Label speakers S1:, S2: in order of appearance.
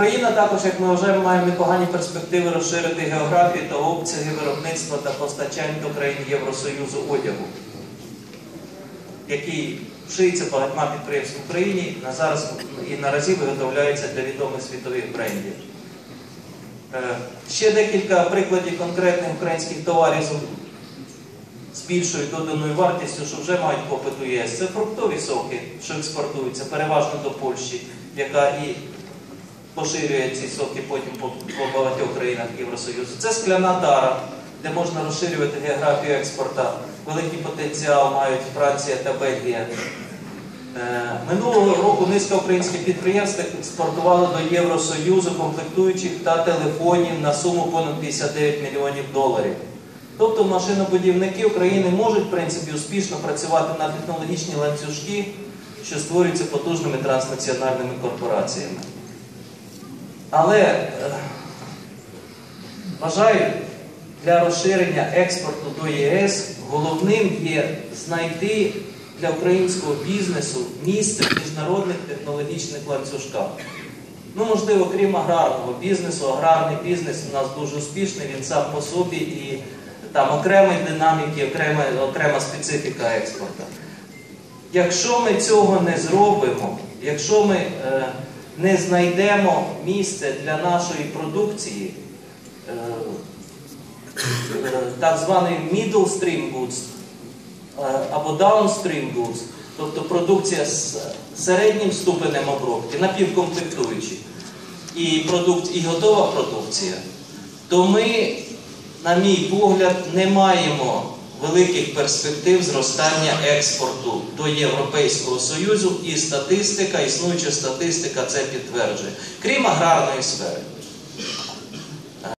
S1: Україна також, як ми вважаємо, має непогані перспективи розширити географію та обсяги виробництва та постачань до країн Євросоюзу одягу, який шиється багатьма підприємствами в Україні на зараз і наразі виготовляється для відомих світових брендів. Е, Ще декілька прикладів конкретних українських товарів з більшою доданою вартістю, що вже мають попит у ЄС. Це фруктові соки, що експортуються переважно до Польщі, яка і поширює ці соки потім по, по багатьох країнах Євросоюзу. Це скляна тара, де можна розширювати географію експорту. Великий потенціал мають Франція та Бельгія. Е, Минулого року низка українських підприємств експортували до Євросоюзу комплектуючих та телефонів на суму понад 59 мільйонів доларів. Тобто машинобудівники України можуть, в принципі, успішно працювати на технологічні ланцюжки, що створюються потужними транснаціональними корпораціями. Але е, вважаю, для розширення експорту до єС головним є знайти для українського бізнесу місце в міжнародних технологічних ланцюжках. Ну, можливо, крім аграрного бізнесу, аграрний бізнес у нас дуже успішний, він сам по собі і там окремі динаміки, окрема, окрема специфіка експорту. Якщо ми цього не зробимо, якщо ми е, не знайдемо місце для нашої продукції, е, так званий middle stream goods е, або downstream goods, тобто продукція з середнім ступенем обробки, напівкомплектуючі, і, продукт, і готова продукція, то ми, на мій погляд, не маємо великих перспектив зростання експорту до Європейського Союзу, і статистика, існуюча статистика це підтверджує, крім аграрної сфери.